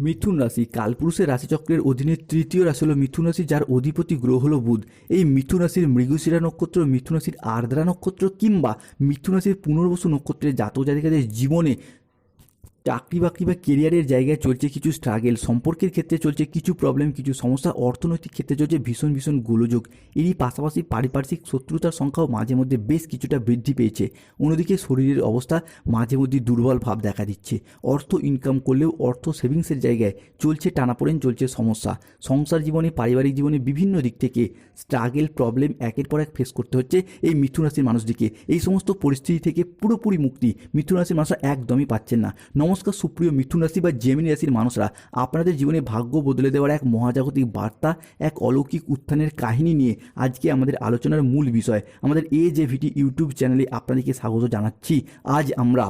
মিথুন রাশি, কালপুরুষের রাশিচক্রের অধীনে তৃতীয় রাশি হলো মিথুন রাশি, যার অধিপতি গ্রহ হলো বুধ। এই মিথুন রাশির মৃগশিরা নক্ষত্র, মিথুন রাশির আর্দ্রা নক্ষত্র কিংবা মিথুন রাশির পুনর্বসু নক্ষত্রের জাতক জাতিকাদের জীবনে চাকরি বাকরি বা কেরিয়ারের জায়গায় চলছে কিছু স্ট্রাগেল সম্পর্কের ক্ষেত্রে চলছে কিছু প্রবলেম কিছু সমস্যা, অর্থনৈতিক ক্ষেত্রে চলছে ভীষণ ভীষণ গোলযোগ। এরই পাশাপাশি পারিপার্শ্বিক শত্রুতার সংখ্যাও মাঝে মধ্যে বেশ কিছুটা বৃদ্ধি পেয়েছে। অন্যদিকে শরীরের অবস্থা মাঝে মধ্যে দুর্বল ভাব দেখা দিচ্ছে। অর্থ ইনকাম করলেও অর্থ সেভিংসের জায়গায় চলছে টানাপোড়েন, চলছে সমস্যা। সংসার জীবনে, পারিবারিক জীবনে বিভিন্ন দিক থেকে স্ট্রাগেল প্রবলেম একের পর এক ফেস করতে হচ্ছে এই মিথুন রাশির মানুষটিকে। এই সমস্ত পরিস্থিতি থেকে পুরোপুরি মুক্তি মিথুন রাশির মানুষরা একদমই পাচ্ছেন না। নমস্কার সুপ্রিয় মিথুন রাশি বা জেমিনি রাশির মানুষরা আপনাদের জীবনে ভাগ্য বদলে দেওয়ার এক মহাজাগতিক বার্তা, এক অলৌকিক উত্থানের কাহিনী নিয়ে আজকে আমাদের আলোচনার মূল বিষয়। আমাদের এ জে ভিটি ইউটিউব চ্যানেলে আপনাদেরকে স্বাগত জানাচ্ছি। আজ আমরা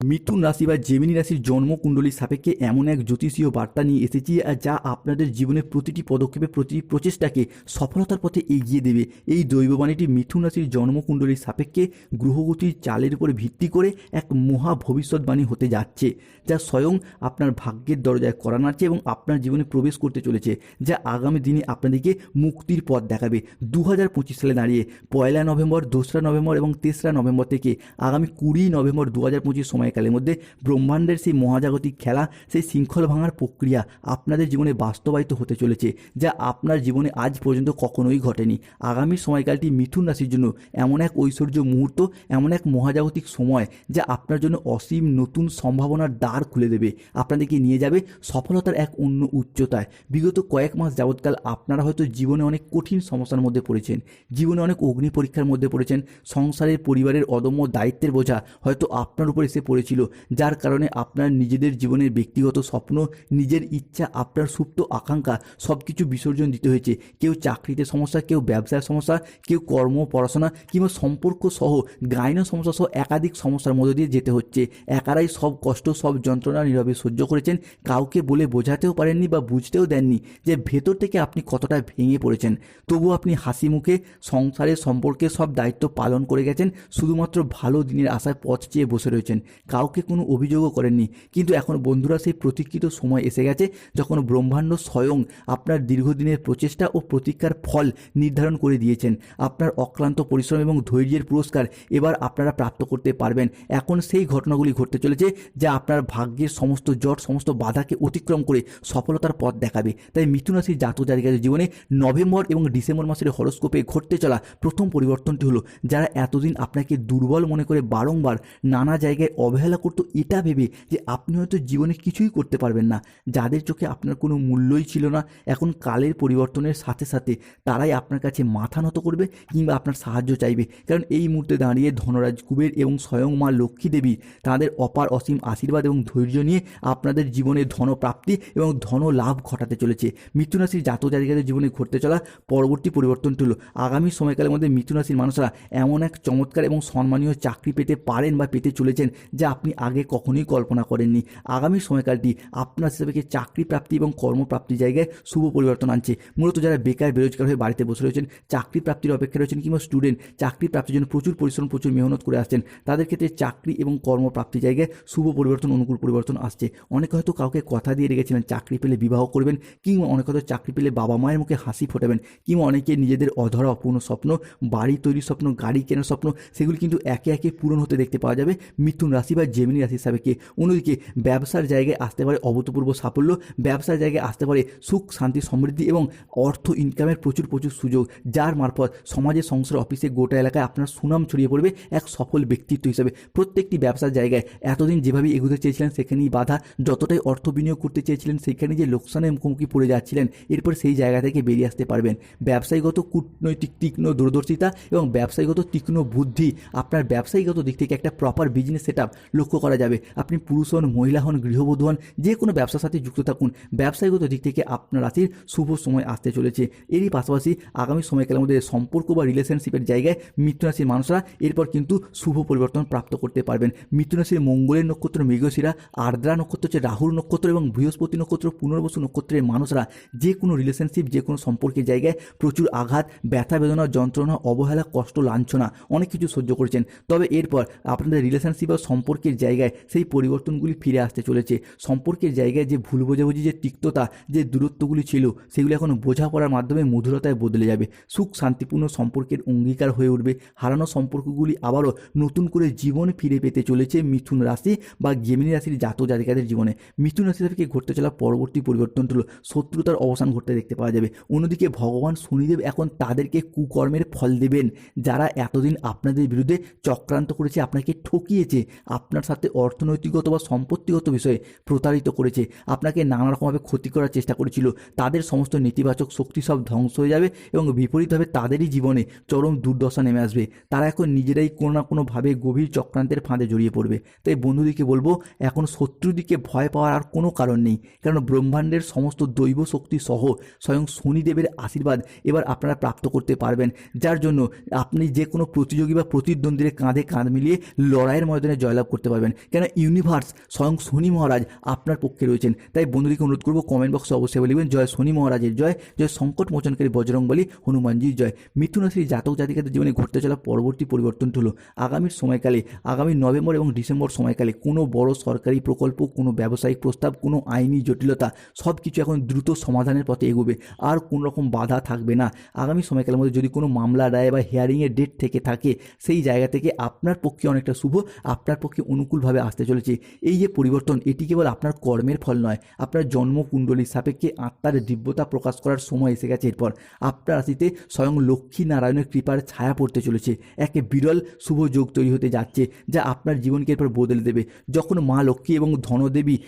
মিথুন রাশি বা জেমিনি রাশির জন্মকুণ্ডলীর সাপেক্ষে এমন এক জ্যোতিষীয় বার্তা নিয়ে এসেছি যা আপনাদের জীবনের প্রতিটি পদক্ষেপে প্রতিটি প্রচেষ্টাকে সফলতার পথে এগিয়ে দেবে। এই দৈববাণীটি মিথুন রাশির জন্মকুণ্ডলীর সাপেক্ষে গ্রহগতির চালের উপর ভিত্তি করে এক মহা ভবিষ্যৎবাণী হতে যাচ্ছে, যা স্বয়ং আপনার ভাগ্যের দরজায় করা নাড়ছে এবং আপনার জীবনে প্রবেশ করতে চলেছে, যা আগামী দিনে আপনাদেরকে মুক্তির পথ দেখাবে। দু পঁচিশ সালে দাঁড়িয়ে পয়লা নভেম্বর, দোসরা নভেম্বর এবং তেসরা নভেম্বর থেকে আগামী কুড়ি নভেম্বর দু হাজার পঁচিশ সময়কালের মধ্যে ব্রহ্মাণ্ডের সেই মহাজাগতিক খেলা, সেই শৃঙ্খল ভাঙার প্রক্রিয়া আপনাদের জীবনে বাস্তবায়িত হতে চলেছে, যা আপনার জীবনে আজ পর্যন্ত কখনোই ঘটেনি। আগামী সময়কালটি মিথুন রাশির জন্য এমন এক ঐশ্বর্য মুহূর্ত, এমন এক মহাজাগতিক সময়, যা আপনার জন্য অসীম নতুন সম্ভাবনার দ্বার খুলে দেবে। আপনাদেরকে নিয়ে যাবে সফলতার এক অন্য উচ্চতায়। বিগত কয়েক মাস যাবৎকাল আপনারা হয়তো জীবনে অনেক কঠিন সমস্যার মধ্যে পড়েছেন, জীবনে অনেক অগ্নি পরীক্ষার মধ্যে পড়েছেন, সংসারের পরিবারের অদম্য দায়িত্বের বোঝা হয়তো আপনার উপর এসে পড়েছিল যার কারণে আপনার নিজেদের জীবনের ব্যক্তিগত স্বপ্ন, নিজের ইচ্ছা, আপনার সুপ্ত আকাঙ্ক্ষা সব কিছু বিসর্জন দিতে হয়েছে। কেউ চাকরিতে সমস্যা, কেউ ব্যবসার সমস্যা, কেউ কর্ম, পড়াশোনা কিংবা সম্পর্ক সহ গাইন সমস্যা সহ একাধিক সমস্যার মধ্যে দিয়ে যেতে হচ্ছে। একারাই সব কষ্ট, সব যন্ত্রণা নীরবে সহ্য করেছেন। কাউকে বলে বোঝাতেও পারেননি বা বুঝতেও দেননি যে ভেতর থেকে আপনি কতটা ভেঙে পড়েছেন। তবু আপনি হাসি মুখে সংসারের সম্পর্কে সব দায়িত্ব পালন করে গেছেন, শুধুমাত্র ভালো দিনের আশায় পথ চেয়ে বসে রয়েছেন। কাউকে কোনো অভিযোগও করেননি। কিন্তু এখন বন্ধুরা সেই প্রতীক্ষিত সময় এসে গেছে যখন ব্রহ্মাণ্ড স্বয়ং আপনার দীর্ঘদিনের প্রচেষ্টা ও প্রতীক্ষার ফল নির্ধারণ করে দিয়েছেন। আপনার অক্লান্ত পরিশ্রম এবং ধৈর্যের পুরস্কার এবার আপনারা প্রাপ্ত করতে পারবেন। এখন সেই ঘটনাগুলি ঘটতে চলেছে যা আপনার ভাগ্যের সমস্ত জট, সমস্ত বাধাকে অতিক্রম করে সফলতার পথ দেখাবে। তাই মিথুন রাশির জাতক জাতিকাদের জীবনে নভেম্বর এবং ডিসেম্বর মাসের হরস্কোপে ঘটতে চলা প্রথম পরিবর্তনটি হলো, যারা এতদিন আপনাকে দুর্বল মনে করে বারংবার নানা জায়গায় অবহেলা করতো, এটা ভেবে যে আপনি হয়তো জীবনে কিছুই করতে পারবেন না। যাদের চোখে আপনার কোনো মূল্যই ছিল না, এখন কালের পরিবর্তনের সাথে সাথে তারাই আপনার কাছে মাথা নত করবে কিংবা আপনার সাহায্য চাইবে। কারণ এই মুহূর্তে দাঁড়িয়ে ধনরাজ কুবের এবং স্বয়ং মা লক্ষ্মী দেবী তাদের অপার অসীম আশীর্বাদ এবং ধৈর্য নিয়ে আপনাদের জীবনে ধনপ্রাপ্তি এবং ধন লাভ ঘটাতে চলেছে। মিথুন রাশির জাতক জাতিকাদের জীবনে ঘটতে চলা পরবর্তী পরিবর্তন হলো আগামী সময়কালের মধ্যে মিথুন রাশির মানুষরা এমন এক চমৎকার এবং সম্মানীয় চাকরি পেতে পারেন বা পেতে চলেছেন যা আপনি আগে কখনোই কল্পনা করেননি। আগামী সময়কালটি আপনার হিসেবে চাকরি প্রাপ্তি এবং কর্মপ্রাপ্তি জায়গায় শুভ পরিবর্তন আনছে। মূলত যারা বেকার, বেরোজগার হয়ে বাড়িতে বসে রয়েছেন চাকরি প্রাপ্তির অপেক্ষা রয়েছেন কিংবা স্টুডেন্ট চাকরি প্রাপ্তির জন্য প্রচুর পরিশ্রম, প্রচুর মেহনত করে আসছেন, তাদের ক্ষেত্রে চাকরি এবং কর্মপ্রাপ্তির জায়গায় শুভ পরিবর্তন, অনুকূল পরিবর্তন আসছে। অনেকে হয়তো কাউকে কথা দিয়ে রেখেছিলেন, চাকরি পেলে বিবাহ করবেন কিংবা অনেকে হয়তো চাকরি পেলে বাবা মায়ের মুখে হাসি ফোটাবেন কিংবা অনেকে নিজেদের অধরা, অপূর্ণ স্বপ্ন, বাড়ি তৈরির স্বপ্ন, গাড়ি কেনার স্বপ্ন, সেগুলি কিন্তু একে একে পূরণ হতে দেখতে পাওয়া যাবে। মিথুন রাশি বা জেমিনি রাশি হিসাবেকে অন্যদিকে ব্যবসার জায়গায় আসতে পারে অভূতপূর্ব সাফল্য, ব্যবসার জায়গায় আসতে পারে সুখ, শান্তি, সমৃদ্ধি এবং অর্থ ইনকামের প্রচুর প্রচুর সুযোগ, যার মারফত সমাজের সংসার অফিসে গোটা এলাকায় আপনার সুনাম ছড়িয়ে পড়বে এক সফল ব্যক্তিত্ব হিসেবে। প্রত্যেকটি ব্যবসার জায়গায় এতদিন যেভাবে এগোতে চেয়েছিলেন, সেখানেই বাধা যতটাই অর্থ বিনিয়োগ করতে চেয়েছিলেন, সেখানে যে লোকসানের মুখোমুখি পড়ে যাচ্ছিলেন, এরপর সেই জায়গা থেকে বেরিয়ে আসতে পারবেন। ব্যবসায়ীগত কূটনৈতিক তীক্ষ্ণ দূরদর্শিতা এবং ব্যবসায়ীগত তীক্ষ্ণ বুদ্ধি আপনার ব্যবসায়ীগত দিক থেকে একটা প্রপার বিজনেস সেট লক্ষ্য করা যাবে। আপনি পুরুষ হন, মহিলা হন, গৃহবধূ হন, যে কোনো ব্যবসার সাথে যুক্ত থাকুন। ব্যবসায়ীগত দিক থেকে আপনার রাশির শুভ সময় আসতে চলেছে। এরই পাশাপাশি আগামী সময়কালের মধ্যে সম্পর্ক বা রিলেশনশিপের জায়গায় মৃত্যু রাশির মানুষরা এরপর কিন্তু শুভ পরিবর্তন প্রাপ্ত করতে পারবেন। মৃত্যু রাশির মঙ্গলের নক্ষত্র মৃগশিরা আর্দ্রা নক্ষত্র হচ্ছে রাহুর নক্ষত্র এবং বৃহস্পতি নক্ষত্র, পুনর্বসু নক্ষত্রের মানুষরা যে কোনো রিলেশনশিপ যে কোনো সম্পর্কের জায়গায় প্রচুর আঘাত, ব্যথা, বেদনা, যন্ত্রণা, অবহেলা, কষ্ট, লাঞ্ছনা অনেক কিছু সহ্য করেছেন। তবে এরপর আপনাদের রিলেশনশিপ বা সম্পর্ক সম্পর্কের জায়গায় সেই পরিবর্তনগুলি ফিরে আসতে চলেছে। সম্পর্কের জায়গায় যে ভুল বোঝাবুঝি, যে তিক্ততা, যে দূরত্বগুলি ছিল, সেগুলি এখন বোঝাপড়ার মাধ্যমে মধুরতায় বদলে যাবে। সুখ, শান্তিপূর্ণ সম্পর্কের অঙ্গীকার হয়ে উঠবে। হারানো সম্পর্কগুলি আবারও নতুন করে জীবন ফিরে পেতে চলেছে মিথুন রাশি বা গেমিনী রাশির জাত জাতিকাদের জীবনে। মিথুন রাশি থেকে ঘটতে চলা পরবর্তী পরিবর্তন হলো শত্রুতার অবসান ঘটতে দেখতে পাওয়া যাবে। অন্যদিকে ভগবান শনিদেব এখন তাদেরকে কুকর্মের ফল দেবেন। যারা এতদিন আপনাদের বিরুদ্ধে চক্রান্ত করেছে, আপনাকে ঠকিয়েছে আপনার সাথে অর্থনৈতিকগত বা সম্পত্তিগত বিষয়ে প্রতারিত করেছে। আপনাকে নানা রকমভাবে ক্ষতি করার চেষ্টা করেছিল। তাদের সমস্ত নেতিবাচক শক্তি সব ধ্বংস হয়ে যাবে এবং বিপরীতভাবে তাদেরই জীবনে চরম দুর্দশা নেমে আসবে। তারা এখন নিজেরাই কোনো না কোনোভাবে গভীর চক্রান্তের ফাঁদে জড়িয়ে পড়বে। তাই বন্ধুদিকে বলব, এখন শত্রুদিকে ভয় পাওয়ার আর কোনো কারণ নেই। কারণ ব্রহ্মাণ্ডের সমস্ত দৈব শক্তি সহ স্বয়ং শনিদেবের আশীর্বাদ এবার আপনারা প্রাপ্ত করতে পারবেন। যার জন্য আপনি যে কোনো প্রতিযোগী বা প্রতিদ্বন্দ্বীর কাঁধে কাঁধ মিলিয়ে লড়াইয়ের ময়দানে জয়লাভ করতে পারবেন। কেন ইউনিভার্স স্বয়ং শনি মহারাজ আপনার পক্ষে রয়েছেন। তাই বন্ধুদেরকে অনুরোধ করব কমেন্ট বক্সে অবশ্যই বলিবেন জয় শনি মহারাজের জয় জয় সংকট মোচনকারী বজরংবলী হনুমানজির জয়। মিথুন জাতক জাতিকাদের জীবনে ঘটতে চলা পরবর্তী পরিবর্তনটি হলো আগামীর সময়কালে, আগামী নভেম্বর এবং ডিসেম্বর সময়কালে কোনো বড় সরকারি প্রকল্প, কোনো ব্যবসায়িক প্রস্তাব, কোনো আইনি জটিলতা সব কিছু এখন দ্রুত সমাধানের পথে এগোবে। আর কোনো রকম বাধা থাকবে না। আগামী সময়কালের মধ্যে যদি কোনো মামলা রায় বা হিয়ারিংয়ের ডেট থেকে থাকে, সেই জায়গা থেকে আপনার পক্ষে অনেকটা শুভ, আপনার পক্ষে অনুকূলভাবে আসতে চলেছে। এই যে পরিবর্তন, এটি কেবল আপনার কর্মের ফল নয়, আপনার জন্মকুণ্ডলীর সাপেক্ষে আত্মার দিব্যতা প্রকাশ করার সময় এসে গেছে এরপর। আপনার রাশিতে স্বয়ং লক্ষ্মী নারায়ণের কৃপার ছায়া পড়তে চলেছে। একে বিরল শুভ যোগ তৈরি হতে যাচ্ছে, যা আপনার জীবনকে এরপর বদলে দেবে। যখন মা লক্ষ্মী এবং ধনদেবী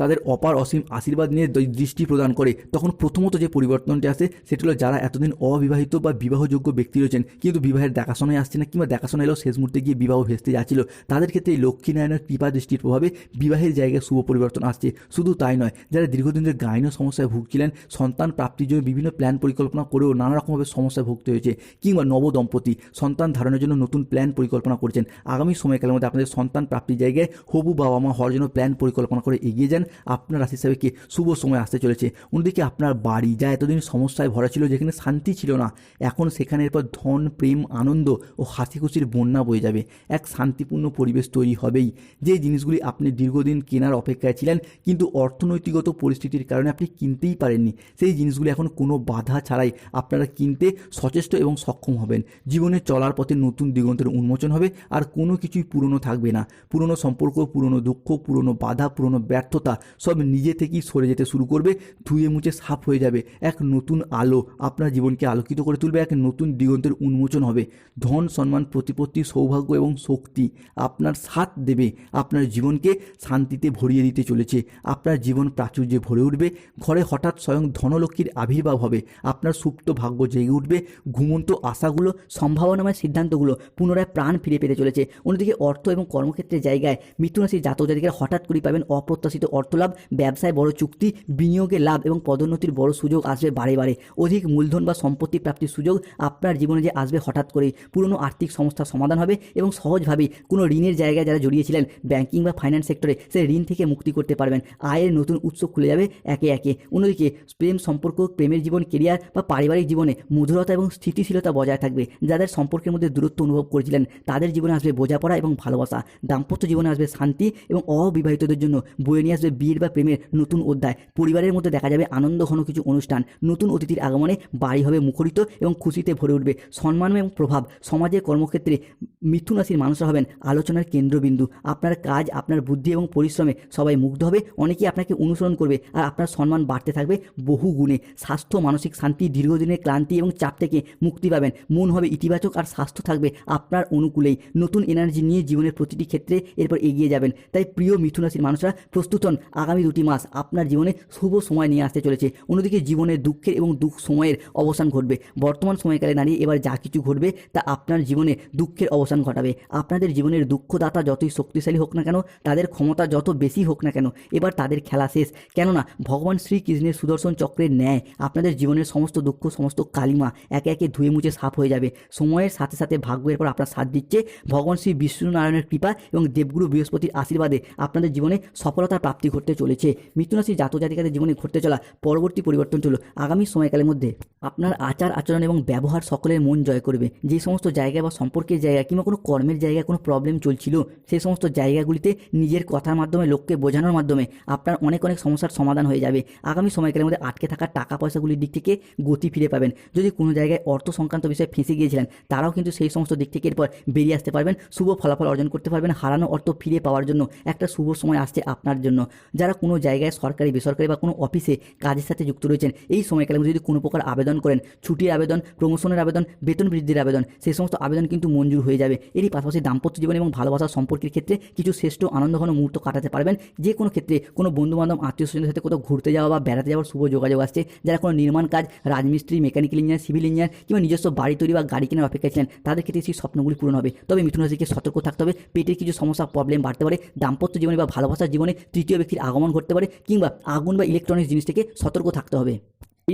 তাদের অপার অসীম আশীর্বাদ নিয়ে দৃষ্টি প্রদান করে। তখন প্রথমত যে পরিবর্তনটি আসে, সেটি হলো যারা এতদিন অবিবাহিত বা বিবাহযোগ্য ব্যক্তি রয়েছেন, কিন্তু বিবাহের দেখাশোনায় আসছে না, কিংবা দেখাশোনা এলেও শেষ মুহূর্তে গিয়ে বিবাহ ভেস্তে যাচ্ছিল। তাদের ক্ষেত্রে এই লক্ষ্মীনারায়ণের কৃপা দৃষ্টির প্রভাবে বিবাহের জায়গায় শুভ পরিবর্তন আসছে। শুধু তাই নয়, যারা দীর্ঘদিন ধরে গাইন সমস্যায় ভুগছিলেন, সন্তান প্রাপ্তির জন্য বিভিন্ন প্ল্যান পরিকল্পনা করেও নানা রকমভাবে সমস্যায় ভুগতে হয়েছে, কিংবা নবদম্পতি সন্তান ধারণের জন্য নতুন প্ল্যান পরিকল্পনা করছেন। আগামী সময়কালের মধ্যে আপনাদের সন্তান প্রাপ্তির জায়গায় হবু বাবা মা হওয়ার জন্য প্ল্যান পরিকল্পনা করে এগিয়ে যান। আপনার রাশি হিসাবে কি শুভ সময় আসতে চলেছে। অন্যদিকে আপনার বাড়ি যা এতদিন সমস্যায় ভরা ছিল যেখানে শান্তি ছিল না। এখন সেখানে এরপর ধন, প্রেম, আনন্দ ও হাসি খুশির বন্যা বয়ে যাবে। এক শান্তিপূর্ণ পরিবেশ তৈরি হবেই। যে জিনিসগুলি আপনি দীর্ঘদিন কেনার অপেক্ষায় ছিলেন, কিন্তু অর্থনৈতিকগত পরিস্থিতির কারণে আপনি কিনতেই পারেননি। সেই জিনিসগুলি এখন কোনো বাধা ছাড়াই আপনারা কিনতে সচেষ্ট এবং সক্ষম হবেন। জীবনে চলার পথে নতুন দিগন্তের উন্মোচন হবে, আর কোনো কিছুই পুরনো থাকবে না। পুরনো সম্পর্ক, পুরনো দুঃখ, পুরনো বাধা, পুরনো ব্যর্থতা সব নিজে থেকেই সরে যেতে শুরু করবে, ধুয়ে মুছে সাফ হয়ে যাবে। এক নতুন আলো আপনার জীবনকে আলোকিত করে তুলবে, এক নতুন দিগন্তের উন্মোচন হবে। ধন, সম্মান, প্রতিপত্তি, সৌভাগ্য এবং শক্তি আপনার সাথ দেবে, আপনার জীবনকে শান্তিতে ভরিয়ে দিতে চলেছে। আপনার জীবন প্রাচুর্যে ভরে উঠবে, ঘরে হঠাৎ স্বয়ং ধনলক্ষ্মীর আবির্ভাব হবে। আপনার সুপ্ত ভাগ্য জেগে উঠবে, ঘুমন্ত আশাগুলো, সম্ভাবনাময় সিদ্ধান্তগুলো পুনরায় প্রাণ ফিরে পেতে চলেছে। অন্যদিকে অর্থ এবং কর্মক্ষেত্রের জায়গায় মিথুন রাশির জাতক জাতিকারা হঠাৎ করে পাবেন অপ্রত্যাশিত অর্থলাভ, ব্যবসায় বড় চুক্তি, বিনিয়োগে লাভ এবং পদোন্নতির বড় সুযোগ আসবে বারে বারে। অধিক মূলধন বা সম্পত্তি প্রাপ্তির সুযোগ আপনার জীবনে যে আসবে হঠাৎ করেই। পুরনো আর্থিক সমস্যার সমাধান হবে এবং সহজভাবেই কোনো ঋণের জায়গায় যারা জড়িয়েছিলেন ব্যাংকিং বা ফাইন্যান্স সেক্টরে সেই ঋণ থেকে মুক্তি করতে পারবেন। আয়ের নতুন উৎস খুলে যাবে একে একে। অন্যদিকে, প্রেম সম্পর্ক, প্রেমের জীবন কেরিয়ার বা পারিবারিক জীবনে মধুরতা এবং স্থিতিশীলতা বজায় থাকবে। যাদের সম্পর্কের মধ্যে দূরত্ব অনুভব করেছিলেন, তাদের জীবনে আসবে বোঝাপড়া এবং ভালোবাসা। দাম্পত্য জীবনে আসবে শান্তি এবং অবিবাহিতদের জন্য বয়ে নিয়ে আসবে বিয়ের বা প্রেমের নতুন অধ্যায়। পরিবারের মধ্যে দেখা যাবে আনন্দ ঘন কিছু অনুষ্ঠান। নতুন অতিথির আগমনে বাড়ি হবে মুখরিত এবং খুশিতে ভরে উঠবে। সম্মান এবং প্রভাব, সমাজের কর্মক্ষেত্রে মিথুন রাশির মানুষরা হবেন আলোচনার কেন্দ্রবিন্দু। আপনার কাজ, আপনার বুদ্ধি এবং পরিশ্রমে সবাই মুগ্ধ হবে, অনেকেই আপনাকে অনুসরণ করবে আর আপনার সম্মান বাড়তে থাকবে বহু গুণে। স্বাস্থ্য, মানসিক শান্তি, দীর্ঘদিনের ক্লান্তি এবং চাপ থেকে মুক্তি পাবেন। মন হবে ইতিবাচক আর স্বাস্থ্য থাকবে আপনার অনুকূলেই। নতুন এনার্জি নিয়ে জীবনের প্রতিটি ক্ষেত্রে এরপর এগিয়ে যাবেন। তাই প্রিয় মিথুন রাশির মানুষরা প্রস্তুত হন। আগামী দুটি মাস আপনার জীবনে শুভ সময় নিয়ে আসতে চলেছে। অন্যদিকে জীবনের দুঃখের এবং দুঃখ সময়ের অবসান ঘটবে। বর্তমান সময়কালে দাঁড়িয়ে এবার যা কিছু ঘটবে তা আপনার জীবনে দুঃখের অবসান ঘটাবে। আপনাদের জীবনের দুঃখদাতা যতই শক্তিশালী হোক না কেন, তাদের ক্ষমতা যত বেশি হোক না কেন, এবার তাদের খেলা শেষ। কেননা, ভগবান শ্রীকৃষ্ণের সুদর্শন চক্রের ন্যায় আপনাদের জীবনের সমস্ত দুঃখ, সমস্ত কালিমা একে একে ধুয়ে মুছে সাফ হয়ে যাবে। সময়ের সাথে সাথে ভাগ্যের পর আপনার সাথ দিচ্ছে ভগবান শ্রী বিষ্ণু নারায়ণের কৃপা এবং দেবগুরু বৃহস্পতির আশীর্বাদে আপনাদের জীবনে সফলতার প্রাপ্তি ঘটতে চলেছে। মিথুন রাশির জাতক জাতিকাদের জীবনে ঘটতে চলা পরবর্তী পরিবর্তন চলো আগামী সময়কালের মধ্যে। আপনার আচার, আচরণ এবং ব্যবহার সকলের মন জয় করবে। যে সমস্ত জায়গায় বা সম্পর্কের জায়গায় কিংবা কোনো কর্মের জায়গায় কোনো প্রবলেম চলছিল সেই সমস্ত জায়গাগুলিতে নিজের কথার মাধ্যমে, লোককে বোঝানোর মাধ্যমে আপনার অনেক অনেক সমস্যার সমাধান হয়ে যাবে। আগামী সময়কালের মধ্যে আটকে থাকা টাকা পয়সাগুলির দিক থেকে গতি ফিরে পাবেন। যদি কোনো জায়গায় অর্থ সংক্রান্ত বিষয়ে ফেঁসে গিয়েছিলেন, তারাও কিন্তু সেই সমস্ত দিক থেকে এরপর বেরিয়ে আসতে পারবেন। শুভ ফলাফল অর্জন করতে পারবেন। হারানো অর্থ ফিরে পাওয়ার জন্য একটা শুভ সময় আসছে আপনার জন্য। যারা কোনো জায়গায় সরকারি, বেসরকারি বা কোনো অফিসে কাজের সাথে যুক্ত রয়েছেন, এই সময়কালে যদি কোনো প্রকার আবেদন করেন, ছুটির আবেদন প্রমোশনের আবেদন, বেতন বৃদ্ধির আবেদন, সেই সমস্ত আবেদন কিন্তু মঞ্জুর হয়ে যাবে। এরই পাশাপাশি দাম্পত্য জীবন এবং ভালোবাসা সম্পর্কের ক্ষেত্রে কিছু শ্রেষ্ঠ আনন্দঘন মুহূর্ত কাটাতে পারবেন। যে কোনো ক্ষেত্রে কোনো বন্ধুবান্ধব আত্মীয় স্বজনের সাথে কোথাও ঘুরতে যাওয়া বা বেড়াতে যাওয়ার শুভ যোগাযোগ আসছে। যারা কোনো নির্মাণ কাজ, রাজমিস্ত্রি মেকানিক্যাল ইঞ্জিনিয়ার সিভিল ইঞ্জিনিয়ার কিংবা নিজস্ব বাড়ি তৈরি বা গাড়ি কেনার অপেক্ষায় ছিলেন, তাদের ক্ষেত্রে সেই স্বপ্নগুলি পূরণ হবে। তবে মিথুন রাশিকে সতর্ক থাকতে হবে। পেটের কিছু সমস্যা প্রবলেম বাড়তে পারে। দাম্পত্য জীবনে বা ভালোবাসার জীবনে তৃতীয় ব্যক্তির আগমন ঘটতে পারে কিংবা আগুন বা ইলেকট্রনিক্স জিনিস থেকে সতর্ক থাকতে হবে।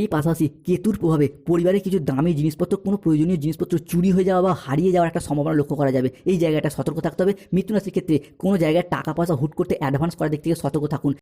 এই পাশাপাশি কেতুর প্রভাবে পরিবারের কিছু দামি জিনিসপত্র, কোনো প্রয়োজনীয় জিনিসপত্র চুরি হয়ে যাওয়া বা হারিয়ে যাওয়ার একটা সম্ভাবনা লক্ষ্য করা যাবে। এই জায়গাটা সতর্ক থাকতে হবে। মিথুন রাশির ক্ষেত্রে কোনো জায়গায় টাকা পয়সা হুট করতে অ্যাডভান্স করার দিক থেকে সতর্ক থাকুন।